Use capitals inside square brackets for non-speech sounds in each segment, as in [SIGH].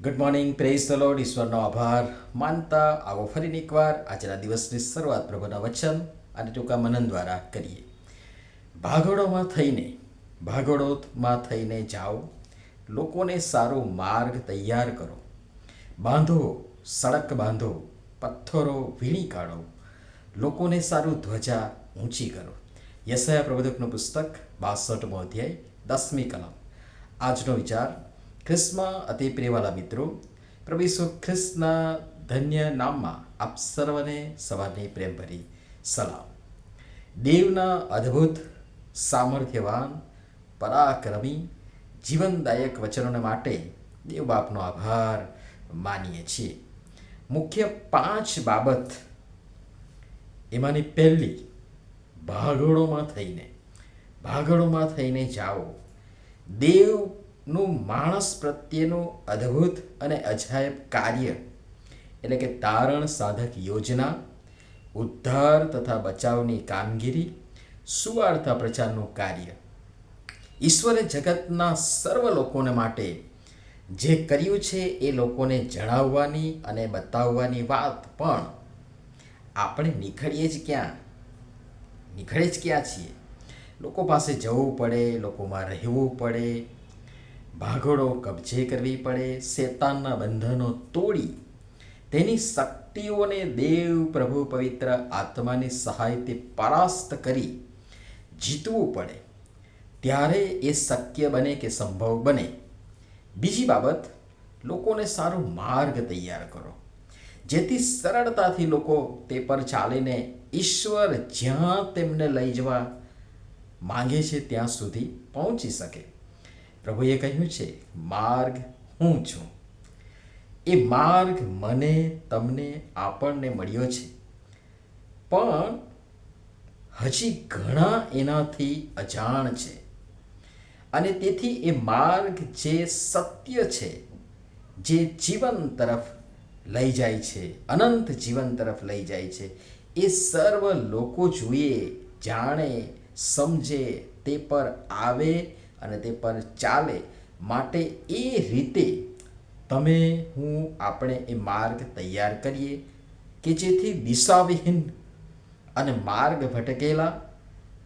Good morning praise the Lord ઈશ્વરનો આભાર માનતા આવો ફરીને એકવાર આજના દિવસની શરૂઆત પ્રભુના વચન અને ટૂંકા મનન દ્વારા કરીએ ભાગોળોમાં થઈને ભાગોળોમાં થઈને જાઓ લોકોને સારો માર્ગ તૈયાર કરો બાંધો સડક બાંધો પથ્થરો વીણી કાઢો લોકોને સારું ધ્વજા ઊંચી કરો યશયા પ્રબોધકનું પુસ્તક બાસઠમો અધ્યાય દસમી કલમ આજનો વિચાર ખ્રિસ્તમાં અતિ પ્રિયવાલા મિત્રો પ્રભુ ઈસુ ખ્રિસ્તના ધન્ય નામમાં આપ સર્વને સવારની પ્રેમભરી સલામ દેવના અદ્ભુત સામર્થ્યવાન પરાક્રમી જીવનદાયક વચનોને માટે દેવ બાપનો આભાર માનીએ છીએ મુખ્ય પાંચ બાબત એમાંની પહેલી ભાગોળોમાં થઈને ભાગોળોમાં થઈને જાઓ દેવનું માણસ પ્રત્યેનું અદ્ભુત અને અજાયબ કાર્ય, એટલે કે તારણ સાધક યોજના, ઉદ્ધાર તથા બચાવની કામગીરી સુવાર્તા પ્રચારનું કાર્ય. ઈશ્વરે જગતના સર્વ લોકોને માટે જે કર્યું છે એ લોકોને જણાવવાની અને બતાવવાની વાત પણ આપણે નીકળીએ જ ક્યાં? નીકળે જ ક્યાં છીએ? લોકો પાસે જવું પડે, લોકોમાં રહેવું પડે ભાગોળો કબજે કરવી પડે, શેતાનના બંધનો તોડી, તેની શક્તિઓને દેવ પ્રભુ પવિત્ર આત્માની સહાયથી પરાસ્ત કરી જીતવું પડે. ત્યારે એ શક્ય બને કે સંભવ બને. બીજી બાબત, લોકોને સારો માર્ગ તૈયાર કરો. જેથી સરળતાથી લોકો તે પર ચાલીને ઈશ્વર જ્યાં તેમને લઈ જવા માંગે છે, ત્યાં સુધી પહોંચી શકે. પ્રભુએ કહ્યું છે, માર્ગ હું છું. એ માર્ગ મને, તમને, આપણને મળ્યો છે. પણ હજી ઘણા એનાથી અજાણ છે. અને તેથી એ માર્ગ જે સત્ય છે, જે જીવન તરફ લઈ જાય છે, અનંત જીવન તરફ લઈ જાય છે, એ સર્વ લોકો જોઈએ જાણે, સમજે, તે પર આવે અને તે પર ચાલે માટે એ રીતે તમે હું આપણે એ માર્ગ તૈયાર કરીએ કે જેથી દિશાવિહીન અને માર્ગ ભટકેલા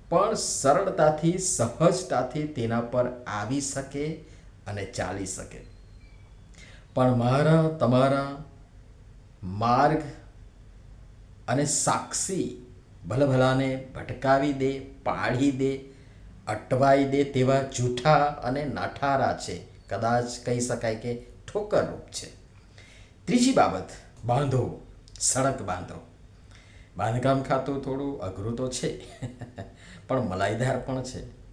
પણ સરળતાથી, સહજતાથી તેના પર આવી શકે અને ચાલી શકે. પણ મારા, તમારા માર્ગ અને સાક્ષી ભલભલાને ભટકાવી દે, પાડી દે અટવાઈ દે તેવા જૂઠા અને નાઠારા છે. કદાચ કહી શકાય કે ઠોકરરૂપ છે. ત્રીજી બાબત, બાંધો સડક બાંધો. બાંધકામ ખાતું થોડું અઘરું તો છે, [LAUGHS] પણ મલાઈદાર પણ છે.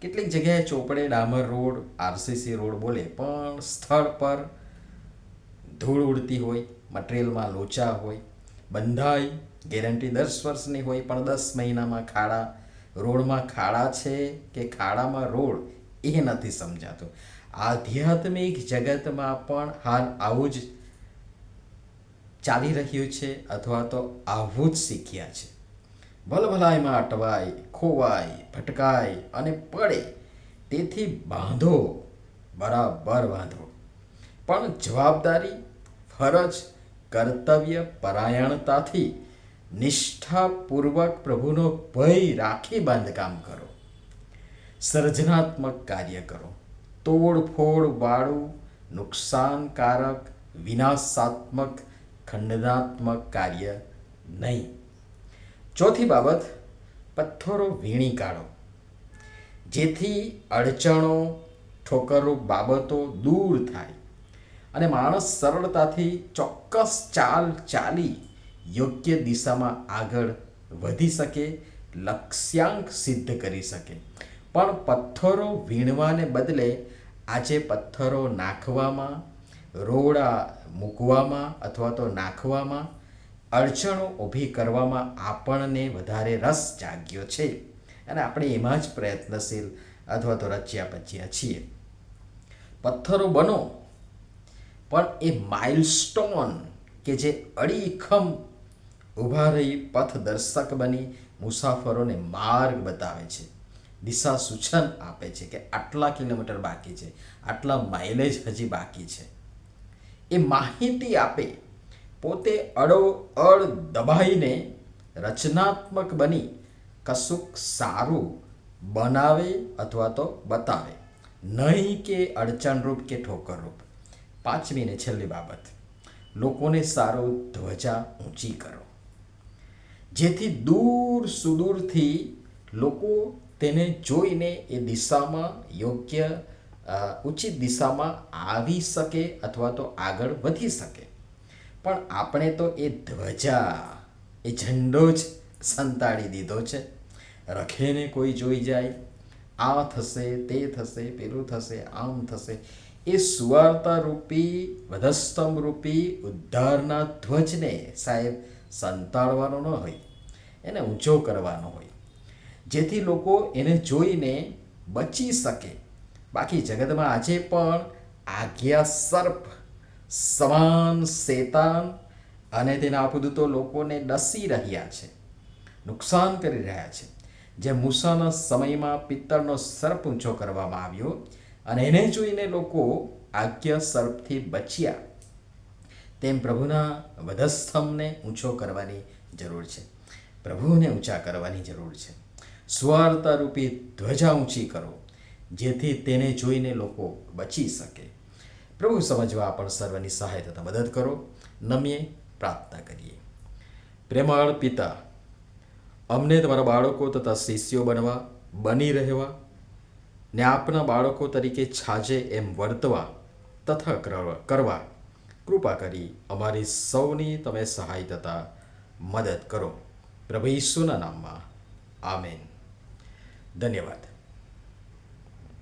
કેટલીક જગ્યાએ ચોપડે, ડામર રોડ, આરસીસી રોડ બોલે, પણ સ્થળ પર ધૂળ ઉડતી હોય, મટીરિયલમાં લોચા હોય, બંધાઈ, ગેરંટી દસ વર્ષની હોય, પણ દસ મહિનામાં ખાડા રોડમાં ખાડા છે કે ખાડામાં રોડ એ નથી સમજાતું. આધ્યાત્મિક જગતમાં પણ હાલ આવું જ ચાલી રહ્યું છે અથવા તો આવું જ શીખ્યા છે. ભલભલાઈમાં અટવાય, ખોવાય, ભટકાય અને પડે તેથી બાંધો, બરાબર બાંધો. પણ જવાબદારી ફરજ, કર્તવ્ય, પરાયણતાથી નિષ્ઠાપૂર્વક પ્રભુનો ભય રાખી બાંધકામ કરો. સર્જનાત્મક કાર્ય કરો. તોડફોડ, વાળું, નુકસાનકારક, વિનાશાત્મક, ખંડનાત્મક કાર્ય નહીં. ચોથી બાબત, પથ્થરો વીણી કાઢો. જેથી અડચણો ઠોકરરૂપ બાબતો દૂર થાય અને માણસ સરળતાથી ચોક્કસ ચાલ ચાલી યોગ્ય દિશામાં આગળ વધી શકે, લક્ષ્યાંક સિદ્ધ કરી શકે. પણ પથ્થરો વીણવાને બદલે આજે પથ્થરો નાખવામાં રોડા મૂકવામાં અથવા તો નાખવામાં, અડચણો ઊભી કરવામાં આપણને વધારે રસ જાગ્યો છે. અને આપણે એમાં જ પ્રયત્નશીલ અથવા તો રચ્યા પચ્યા છીએ. પથ્થરો બનો, પણ એ માઇલસ્ટોન કે જે અડીખમ ઊભા રહી પથદર્શક બની મુસાફરોને માર્ગ બતાવે છે. દિશા સૂચન આપે છે કે આટલા કિલોમીટર બાકી છે. આટલા માઇલેજ હજી બાકી છે. એ માહિતી આપે પોતે અડો અડ દબાઈને રચનાત્મક બની કશુંક સારું બનાવે અથવા તો બતાવે. નહીં કે અડચણરૂપ કે ઠોકરરૂપ. પાંચમી ને છેલ્લી બાબત. લોકોને સારો ધ્વજા ઊંચી કરો. જેથી દૂર સુદૂરથી લોકો તેને જોઈને એ દિશામાં યોગ્ય ઉચિત દિશામાં આવી શકે અથવા તો આગળ વધી શકે. પણ આપણે તો એ ધ્વજા, એ ઝંડો જ સંતાડી દીધો છે. રખેને કોઈ જોઈ જાય, આ થશે, તે થશે, પેલું થશે, આમ થશે. એ સુવાર્તા રૂપી વધસ્તંભ રૂપી ઉદ્ધારના ધ્વજને સાહેબ સંતાડવાનો ન હોય. એને ઊંચો કરવાનો હોય. જેથી લોકો એને જોઈને બચી શકે. બાકી જગતમાં આજે પણ આજ્ઞા સર્પ સમાન શેતાન અને તેના આપદૂતો લોકોને ડસી રહ્યા છે. નુકસાન કરી રહ્યા છે. જે મૂસાના સમયમાં પિત્તળનો સર્પ ઊંચો કરવામાં આવ્યો અને એને જોઈને લોકો આજ્ઞા સર્પથી બચ્યા. તેમ પ્રભુના વધસ્તંભને ઊંચો કરવાની જરૂર છે. પ્રભુને ઊંચા કરવાની જરૂર છે. સ્વાર્થારૂપી ધ્વજા ઊંચી કરો, જેથી તેને જોઈને લોકો બચી શકે. પ્રભુ સમજવા પણ સર્વની સહાય તથા મદદ કરો નમીએ પ્રાર્થના કરીએ. પ્રેમાળ પિતા, અમને તમારા બાળકો તથા શિષ્યો બનવા, બની રહેવા, ને આપના બાળકો તરીકે છાજે એમ વર્તવા તથા કરવા- કૃપા કરી અમારી સૌની તમે સહાય તથા મદદ કરો. પ્રભુ ઈસુના નામમાં. આમેન. ધન્યવાદ.